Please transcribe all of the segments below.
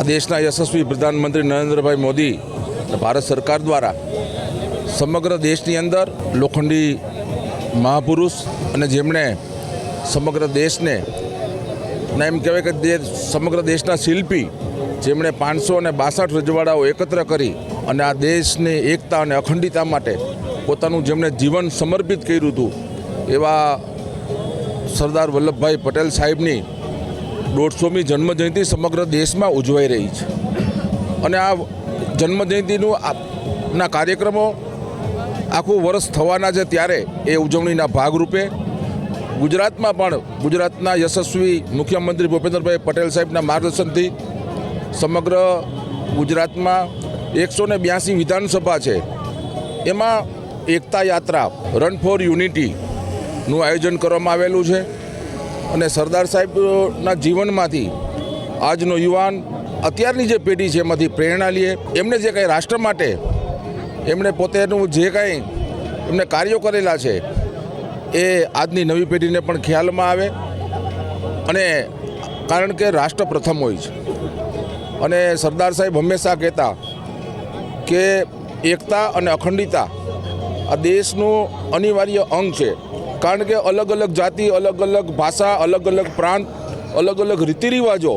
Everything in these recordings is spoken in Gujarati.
આ દેશના યશસ્વી પ્રધાનમંત્રી નરેન્દ્રભાઈ મોદી ભારત સરકાર દ્વારા સમગ્ર દેશની અંદર લોખંડી મહાપુરુષ અને જેમણે સમગ્ર દેશને, અને એમ કહેવાય કે જે સમગ્ર દેશના શિલ્પી જેમણે પાંચસો અને બાસઠ રજવાડાઓ એકત્ર કરી અને આ દેશની એકતા અને અખંડિતા માટે પોતાનું જેમણે જીવન સમર્પિત કર્યું હતું એવા સરદાર વલ્લભભાઈ પટેલ સાહેબની દોઢસોમી જન્મજયંતિ સમગ્ર દેશમાં ઉજવાઈ રહી છે. અને આ જન્મજયંતિનું આપના કાર્યક્રમો આખું વર્ષ થવાના છે ત્યારે એ ઉજવણીના ભાગરૂપે ગુજરાતમાં પણ ગુજરાતના યશસ્વી મુખ્યમંત્રી ભૂપેન્દ્રભાઈ પટેલ સાહેબના માર્ગદર્શનથી સમગ્ર ગુજરાતમાં એકસો ને બ્યાસી વિધાનસભા છે. એમાં એકતા યાત્રા રન ફોર યુનિટીનું આયોજન કરવામાં આવેલું છે. અને સરદાર સાહેબના જીવનમાંથી આજનો યુવાન અત્યારની જે પેઢી છે એમાંથી પ્રેરણા લઈએ એમને જે કંઈ રાષ્ટ્ર માટે એમણે પોતેનું જે કાંઈ એમને કાર્યો કરેલા છે, એ આજની નવી પેઢીને પણ ખ્યાલમાં આવે અને કારણ કે રાષ્ટ્ર પ્રથમ હોય છે. અને સરદાર સાહેબ હંમેશા કહેતા કે એકતા અને અખંડિતા આ દેશનું અનિવાર્ય અંગ છે. કારણ કે અલગ અલગ જાતિ, અલગ અલગ ભાષા, અલગ અલગ પ્રાંત, અલગ અલગ રીતિરિવાજો.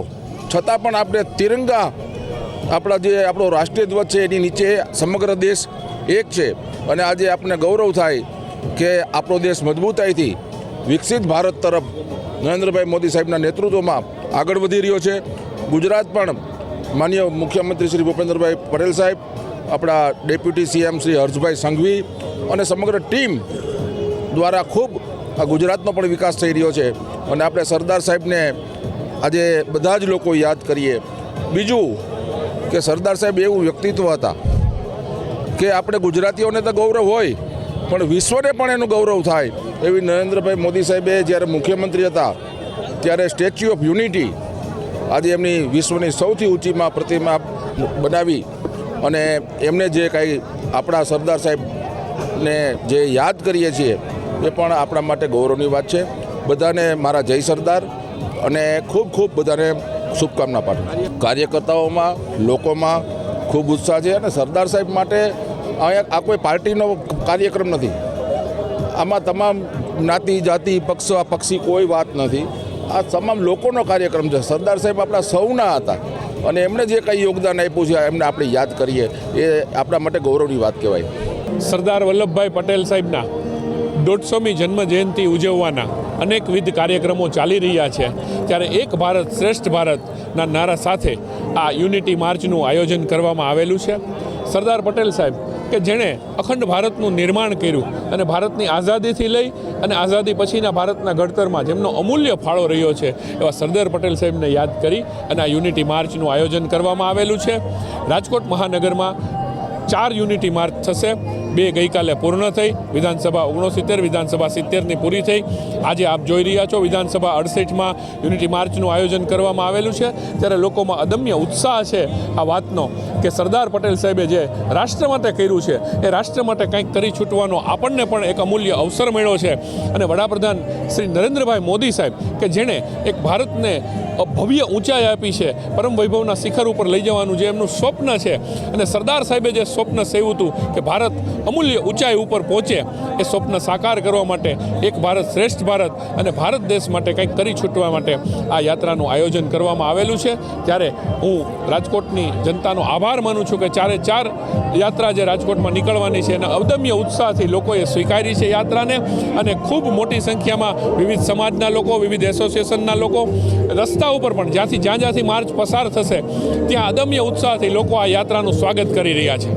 છતાં પણ આપણે તિરંગા આપણા જે આપણો રાષ્ટ્રીય ધ્વજ છે એની નીચે સમગ્ર દેશ એક છે. અને આજે આપણને ગૌરવ થાય કે આપણો દેશ મજબૂતાઈથી વિકસિત ભારત તરફ નરેન્દ્રભાઈ મોદી સાહેબના નેતૃત્વમાં આગળ વધી રહ્યો છે. ગુજરાત પણ માન્ય મુખ્યમંત્રી શ્રી ભૂપેન્દ્રભાઈ પટેલ સાહેબ, આપણા ડેપ્યુટી સીએમ શ્રી હર્ષભાઈ સંઘવી અને સમગ્ર ટીમ દ્વારા ખૂબ ગુજરાતનો પણ વિકાસ થઈ રહ્યો છે. અને આપણે સરદાર સાહેબને આજે બધા જ લોકો યાદ કરીએ. બીજું કે સરદાર સાહેબ એવું વ્યક્તિત્વ હતા કે આપણે ગુજરાતીઓને તો ગૌરવ હોય, પણ વિશ્વને પણ એનું ગૌરવ થાય. એવી નરેન્દ્રભાઈ મોદી સાહેબે જ્યારે મુખ્યમંત્રી હતા, ત્યારે સ્ટેચ્યુ ઓફ યુનિટી આજે એમની વિશ્વની સૌથી ઊંચીમાં પ્રતિમા બનાવી. અને એમને જે કાંઈ આપણા સરદાર સાહેબને જે યાદ કરીએ છીએ એ પણ આપણા માટે ગૌરવની વાત છે. બધાને મારા જય સરદાર અને ખૂબ ખૂબ બધાને શુભકામના પાઠવું. કાર્યકર્તાઓમાં, લોકોમાં ખૂબ ઉત્સાહ છે અને સરદાર સાહેબ માટે અહીંયા આ કોઈ પાર્ટીનો કાર્યક્રમ નથી. આમાં તમામ જ્ઞાતિ, જાતિ, પક્ષ પક્ષી કોઈ વાત નથી. આ તમામ લોકોનો કાર્યક્રમ છે. સરદાર સાહેબ આપણા સૌના હતા અને એમણે જે કંઈ યોગદાન આપ્યું છે એમને આપણે યાદ કરીએ. એ આપણા માટે ગૌરવની વાત કહેવાય. સરદાર વલ્લભભાઈ પટેલ સાહેબના દોઢસોમી જન્મ જયંતિ ઉજવવાના અનેકવિધ કાર્યક્રમો ચાલી રહ્યા છે. ત્યારે એક ભારત શ્રેષ્ઠ ભારતના નારા સાથે આ યુનિટી માર્ચનું આયોજન કરવામાં આવેલું છે. સરદાર પટેલ સાહેબ, કે જેણે અખંડ ભારતનું નિર્માણ કર્યું અને ભારતની આઝાદીથી લઈ અને આઝાદી પછીના ભારતના ઘડતરમાં જેમનો અમૂલ્ય ફાળો રહ્યો છે, એવા સરદાર પટેલ સાહેબને યાદ કરી અને આ યુનિટી માર્ચનું આયોજન કરવામાં આવેલું છે. રાજકોટ મહાનગરમાં ચાર યુનિટી માર્ચ થશે. બે ગઈકાલે પૂર્ણ થઈ, વિધાનસભા ઓગણસિત્તેર, વિધાનસભા સિત્તેરની પૂરી થઈ. આજે આપ જોઈ રહ્યા છો, વિધાનસભા અડસઠમાં યુનિટી માર્ચનું આયોજન કરવામાં આવેલું છે. ત્યારે લોકોમાં અદમ્ય ઉત્સાહ છે આ વાતનો કે સરદાર પટેલ સાહેબે જે રાષ્ટ્ર માટે કર્યું છે, એ રાષ્ટ્ર માટે કંઈક કરી છૂટવાનો આપણને પણ એક અમૂલ્ય અવસર મળ્યો છે. અને વડાપ્રધાન શ્રી નરેન્દ્રભાઈ મોદી સાહેબ, કે જેણે એક ભારતને ભવ્ય ઊંચાઈ આપી છે. પરમ વૈભવના શિખર ઉપર લઈ જવાનું જે એમનું સ્વપ્ન છે. અને સરદાર સાહેબે જે સ્વપ્ન સેવ્યું હતું કે ભારત અમૂલ્ય ઊંચાઈ ઉપર પહોંચે, એ સ્વપ્ન સાકાર કરવા માટે એક ભારત શ્રેષ્ઠ ભારત અને ભારત દેશ માટે કંઈક કરી છૂટવા માટે આ યાત્રાનું આયોજન કરવામાં આવેલું છે. ત્યારે હું રાજકોટની જનતાનો આભાર માનું છું કે ચારે ચાર યાત્રા જે રાજકોટમાં નીકળવાની છે, એના અવદમ્ય ઉત્સાહથી લોકોએ સ્વીકારી છે યાત્રાને. અને ખૂબ મોટી સંખ્યામાં વિવિધ સમાજના લોકો, વિવિધ એસોસિએશનના લોકો રસ્તા ઉપર પણ જ્યાંથી જ્યાં જ્યાંથી માર્ચ પસાર થશે, ત્યાં અદમ્ય ઉત્સાહથી લોકો આ યાત્રાનું સ્વાગત કરી રહ્યા છે.